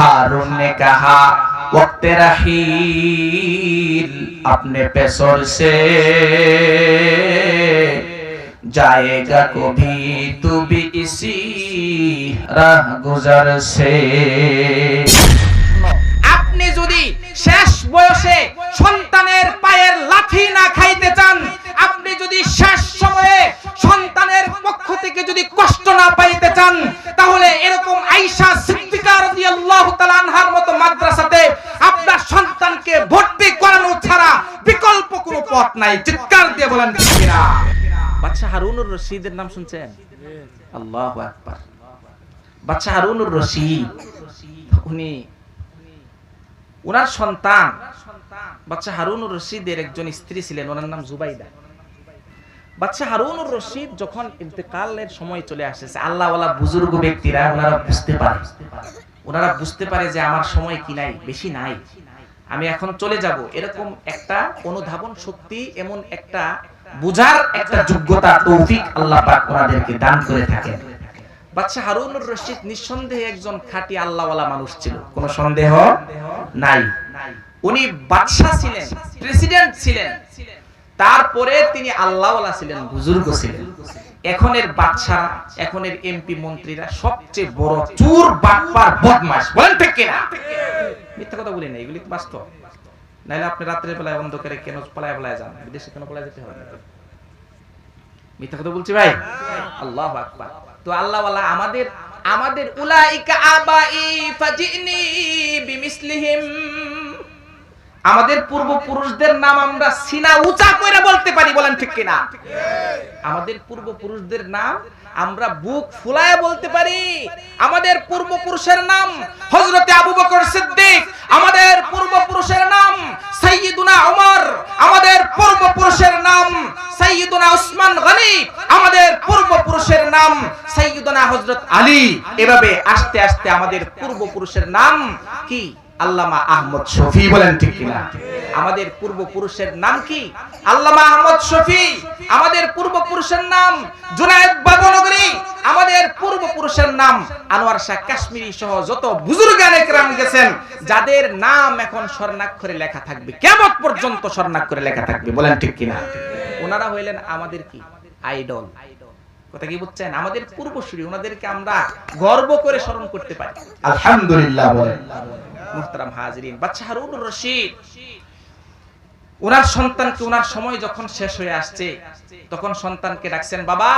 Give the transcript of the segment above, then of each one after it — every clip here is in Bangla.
हारून ने कहा वक्त रहील अपने पैसों से जाएगा कभी तू भी इसी राह गुजर से হারুনুর রশিদের নাম শুনছেন? আল্লাহু আকবার। বাদশা হারুনুর রশিদ। উনি ওনার সন্তান বাচ্চা হারুনুর রশিদের একজন স্ত্রী ছিলেন ওনার নাম জুবাইদা। বাচ্চা হারুনুর রশিদ যখন ইন্তেকালের সময় চলে আসেছে আল্লাহওয়ালা বুজুর্গ ব্যক্তিরা ওনারা বুঝতে পারে। ওনারা বুঝতে পারে যে আমার সময় কি নাই বেশি নাই। আমি এখন চলে যাব। এরকম একটা অনুধাবন শক্তি এমন একটা বুঝার একটা যোগ্যতা, তৌফিক আল্লাহ পাক ওনাদেরকে দান করে থাকেন। বাচ্চা হারুনুর রশিদ নিঃসন্দেহে একজন খাঁটি আল্লাহওয়ালা মানুষ ছিল, কোনো সন্দেহ নাই। উনি বাদশাহ ছিলেন, প্রেসিডেন্ট ছিলেন, তারপরে তিনি আল্লাহওয়ালা ছিলেন, বুজুর্গ ছিলেন। এখনের বাদশাহ এখনের এমপি মন্ত্রীরা সবচেয়ে বড় চুর বাটপার বদমাশ, বলেন ঠিক কিনা? মিথ্যা কথা বলি না এগুলি বাস্তব। নাইলে আপনি রাত্রে বেলায় অন্ধকারে কেন পালায় পালায় যান? বিদেশে কেন পালায় যেতে হবে মিথ্যা কথা বলছি ভাই? আল্লাহ আকবার। তো আল্লাহওয়ালা আমাদের আমাদের উলাইকা আবাই ফাজিনি বিমিসলিহিম। আমাদের পূর্বপুরুষদের নাম আমরা সিনা উঁচা করে বলতে পারি, বলেন ঠিক কিনা? আমাদের পূর্বপুরুষদের নাম আমরা বুক ফুলায় বলতে পারি। আমাদের পূর্বপুরুষের নাম হযরতে আবু বকর সিদ্দিক, আমাদের পূর্বপুরুষের নাম সাইয়্যিদুনা ওমর আমাদের পূর্বপুরুষের নাম সাইয়্যিদুনা উসমান গনি, আমাদের পূর্বপুরুষের নাম সাইয়্যিদুনা হযরত আলী। এভাবে আস্তে আস্তে আমাদের পূর্বপুরুষের নাম কি? আল্লামা আহমদ শফি বলেন ঠিক কিনা? আমাদের পূর্বপুরুষের নাম কি? আল্লামা আহমদ শফি। আমাদের পূর্বপুরুষের নাম জুনায়েদ বাবনগরী। আমাদের পূর্বপুরুষের নাম আনোয়ার শাহ কাশ্মীরি সহ যত বুজুর্গানে কেরাম গেছেন, যাদের নাম এখন স্বর্ণাক্ষরে লেখা থাকবে কেমন পর্যন্ত স্বর্ণাক্ষরে লেখা থাকবে, বলেন ঠিক কিনা? ওনারা হইলেন আমাদের কি? আইডল। কথা কি বুঝছেন? আমাদের পূর্বসূরি, ওনাদেরকে আমরা গর্ব করে স্মরণ করতে পারি। আলহামদুলিল্লাহ বলেন। মুহতারাম হাজরিন। বাচ্চা হারুনুর রশিদ ওনার সন্তানকে ওনার সময় যখন শেষ হয়ে আসছে, তখন সন্তানকে ডাকছেন, বাবা,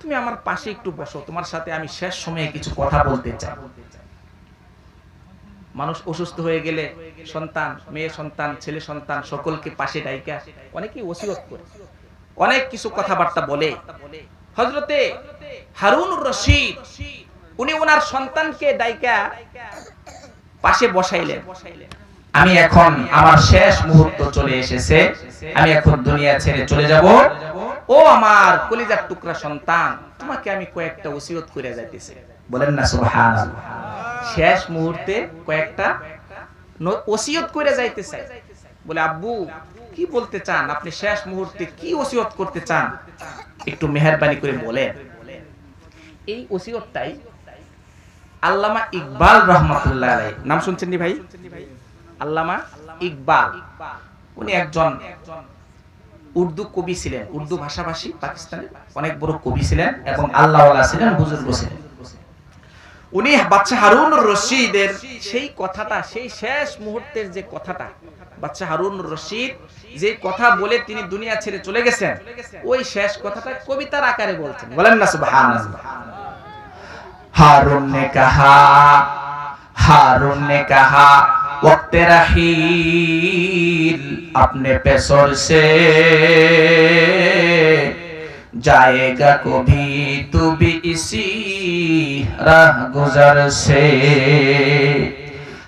তুমি আমার পাশে একটু বসো, তোমার সাথে আমি শেষ সময়ে কিছু কথা বলতে চাই। মানুষ অসুস্থ হয়ে গেলে সন্তান, মেয়ে সন্তান, ছেলে সন্তান সকলকে পাশে ডাইকা অনেকেই ওসিয়ত করে, অনেক কিছু কথাবার্তা বলে। হজরতে হারুনুর রশিদ, উনি ওনার সন্তানকে ডাইকা পাশে বসাইলেন। আমি এখন আমার শেষ মুহূর্ত চলে এসেছে। আমি এখন দুনিয়া ছেড়ে চলে যাব। ও আমার কলিজার টুকরা সন্তান তোমাকে আমি কয়েকটা ওসিয়ত করে যাইতেছি। বলেন না সুবহানাল্লাহ। শেষ মুহূর্তে কয়েকটা ওসিয়ত করে যাইতে চাই বলে আব্বু কি বলতে চান? আপনি শেষ মুহূর্তে কি ওসিয়ত করতে চান? একটু মেহেরবানি করে বলেন। এই ওসিয়তটাই আল্লামা ইকবাল রহমতুল্লাহ আলাই নাম শুনছেন ভাই? আল্লামা ইকবাল। উনি একজন উর্দু কবি ছিলেন, উর্দু ভাষাভাষী পাকিস্তানের অনেক বড় কবি ছিলেন এবং আল্লাহওয়ালা ছিলেন, বুজুর্গ ছিলেন। উনি বাচ্চা হারুন রশিদের সেই কথাটা, সেই শেষ মুহূর্তের যে কথাটা বাচ্চা হারুন রশিদ যে কথা বলে তিনি দুনিয়া ছেড়ে চলে গেছেন, ওই শেষ কথাটা কবিতার আকারে বলছেন। বলেন না, সুবহানাল্লাহ। हारून ने कहा हारून ने कहा वक्त रहील अपने पैसों से जाएगा कभी तू भी इसी राह गुजर से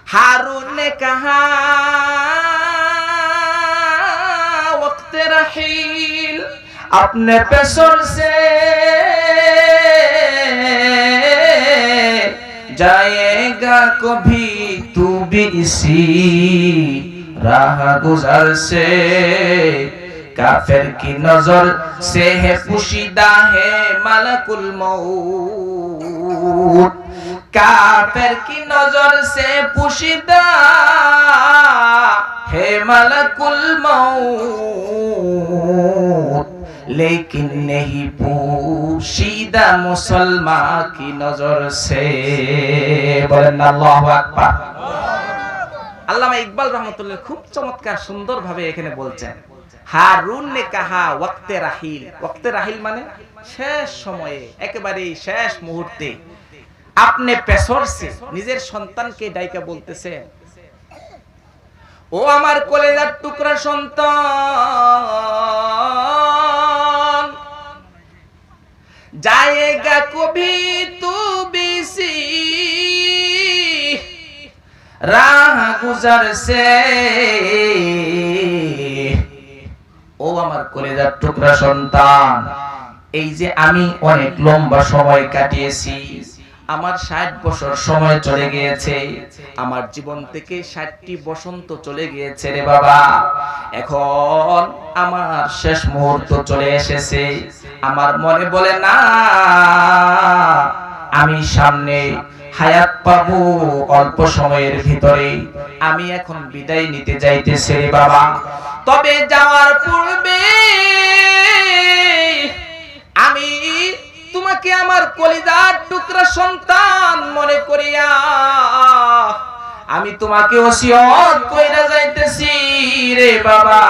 हारून ने कहा वक्त रहील अपने पैसों से जाएगा कभी तू भी इसी राह गुजर से काफिर की नजर से है पुशीदा है मलकुल मौत काफिर की नजर से पुशीदा है मलकुल मौत لیکن نہیں پوشیدہ مسلمان کی نظر سے বলেন আল্লাহু আকবার। আল্লামা ইকবাল রহমতুল্লাহ খুব চমৎকার সুন্দরভাবে এখানে বলছেন, হারুন নে কাহা ওয়াক্তে রাহিল। ওয়াক্তে রাহিল মানে শেষ সময়ে একেবারে শেষ মুহূর্তে। আপনি পেছরছে নিজের সন্তানকে ডাইকা বলতেছে, ও আমার কলেজার টুকরা সন্তান जाएगा कभी तू भी सी রাহ গুজার সে ও আমার কলেজার টুকরা সন্তান এই যে আমি অনেক লম্বা সময় কাটিয়েছি আমার ষাট বছর সময় চলে গিয়েছে। আমার জীবন থেকে ষাটটি বসন্ত চলে গিয়েছে রে বাবা। এখন আমার শেষ মুহূর্ত চলে এসেছে। আমার মনে বলে, না, আমি সামনে হায়াত পাবো অল্প সময়ের ভিতরে। আমি এখন বিদায় নিতে যাইতেছি রে বাবা। তবে যাওয়ার পূর্বে আমি তোমাকে আমার কলিজার টুকরা সন্তান মনে করিয়া আমি তোমাকে কইরা যাইতেছি রে বাবা।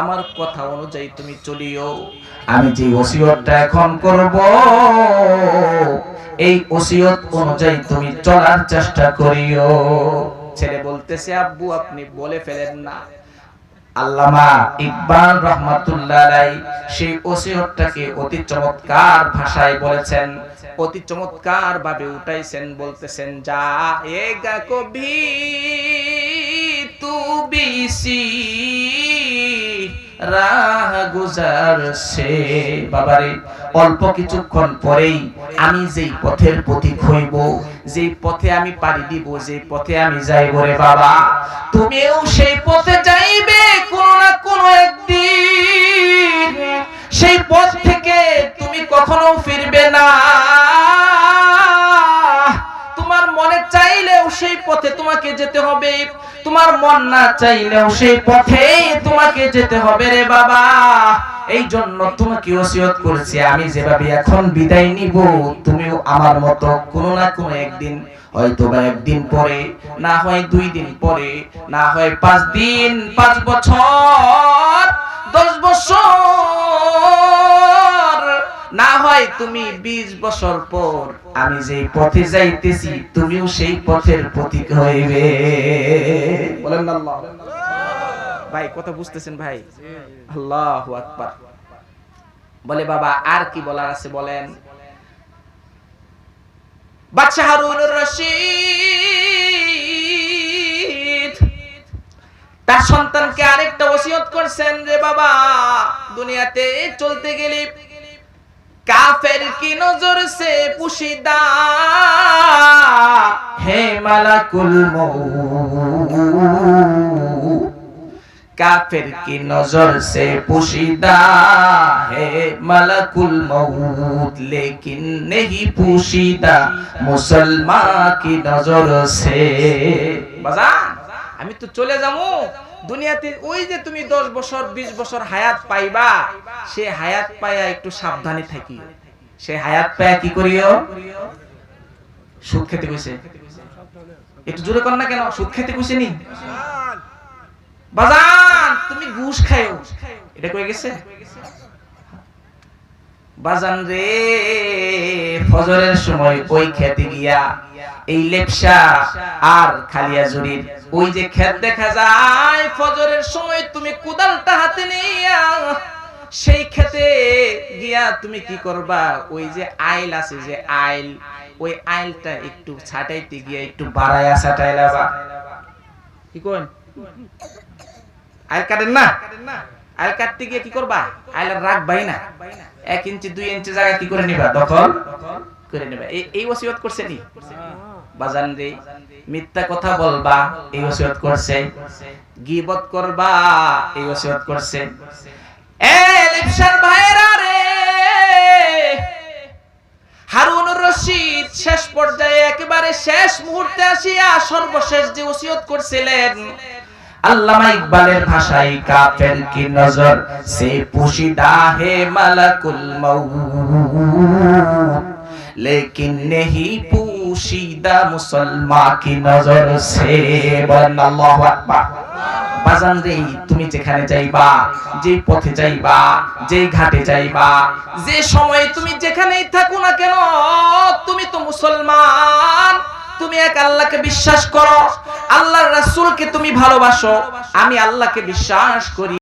আমার কথা অনুযায়ী তুমি চলিও, আমি যে ওসিয়তটা এখন করব, এই ওসিয়ত অনুযায়ী তুমি চলার চেষ্টা করিও। ছেলে বলতেছে, আব্বু, আপনি বলে ফেলেন না। আল্লামা ইকবাল রহমাতুল্লাহ সেই ওসিয়তটাকে অতি চমৎকার ভাষায় বলেছেন। অতি চমৎকার ভাবে উঠাইছেন, বলতেছেন যা এগা কবি তু বিসি রাহ গুজার সে। বাবারে, অল্প কিছুক্ষণ পরেই আমি যেই পথের পথিক হইব যেই পথে আমি পাড়ি দিব, যেই পথে আমি যাইব রে বাবা, তুমিও সেই পথে যাইবে। কোনো না কোনো একদিন সেই পথ থেকে তুমি কখনো ফিরবে না। তোমার মনে চাইলেও সেই পথে তোমাকে যেতে হবে। তোমার মন না চাইলেও সেই পথে তোমাকে যেতে হবে রে বাবা। এই জন্য তোমাকে ওসিয়ত করেছি, আমি যেভাবে এখন বিদায় নিব, তুমিও আমার মতো কোনো না কোনো একদিন হয়তো বা একদিন পরে, না হয় দুই দিন পরে, না হয় পাঁচ দিন, পাঁচ বছর, দশ বছর, না হয় তুমি বিশ বছর পর আমি যেই পথে যাইতেছি, তুমিও সেই পথের প্রতীক হইবে। বলেন না ভাই কথা বুঝতেছেন ভাই? আল্লাহু আকবার। বলে, বাবা, আর কি বলার আছে বলেন? বাদশাহ হারুনুর রশিদ তার সন্তানকে আরেকটা ওসিয়ত করছেন যে, বাবা, দুনিয়াতে চলতে গেলে কাফের কি নজর সে পুশিদা? হে মালাকুল কাফের কি নজর সে পুশিদা? হে মালাকুল লেকিন नहीं পুশিদা। মুসলমান কি নজর সে? আমি তো চলে যাব। দুনিয়াতে ওই যে তুমি দশ বছর, বিশ বছর হায়াত পাইবা, সে হায়াত পাইয়া একটু সাবধানে থাকি। সে হায়াত পায়া কি করিও? সুদ খেতে কইছে। একটু জোরে কর না কেন? সুদ খেতে নি? বাজান তুমি ঘুষ খাইও এটা কই গেছে? বাজান রে ফজরের সময় ওই খেতে গিয়া এই লেপসা আর খালিয়া জুরির ওই যে ক্ষেত দেখা যায় ফজরের সময় তুমি কোদালটা হাতে নিয়া সেই ক্ষেতে গিয়া তুমি কি করবা? ওই যে আইল আছে যে আইল ওই আইলটা একটু ছাটাইতে গিয়া একটু বাড়ায়া সাটাইলাবা কি কোন আইল কাটেন না। আইল কাটতে গিয়ে কি করবা? আইল রাখবাই না। এক ইঞ্চি, দুই ইঞ্চি জায়গা কি করে নিবা? দখল করে নেবা। এই ওসিয়ত করছে নি? বাজান রে, মিথ্যা কথা বলবা, এই ওসিয়ত করছে। গিবত করবা, এই ওসিয়ত করছে। এ লিপসার ভাইরা রে! শেষ পর্যায়ে একেবারে শেষ মুহূর্তে আসিয়া সর্বশেষ যে ওসিয়ত করছিলেন আল্লামা ইকবালের ভাষায় কাফের কি নজর? সে পুশিদা হে মালাকুল মউত। লেকিন নেহি পুশিদা মুসলমান কি নজর? সে বলেন, আল্লাহু আকবার। বাজান রে, তুমি যেখানে যাইবা, যে পথে যাইবা, যে ঘাটে যাইবা, যে সময়ে তুমি যেখানেই থাকো না কেন, তুমি তো মুসলমান। তুমি এক আল্লাহকে বিশ্বাস করো আল্লাহর রাসূলকে তুমি ভালোবাসো আমি আল্লাহকে বিশ্বাস করি।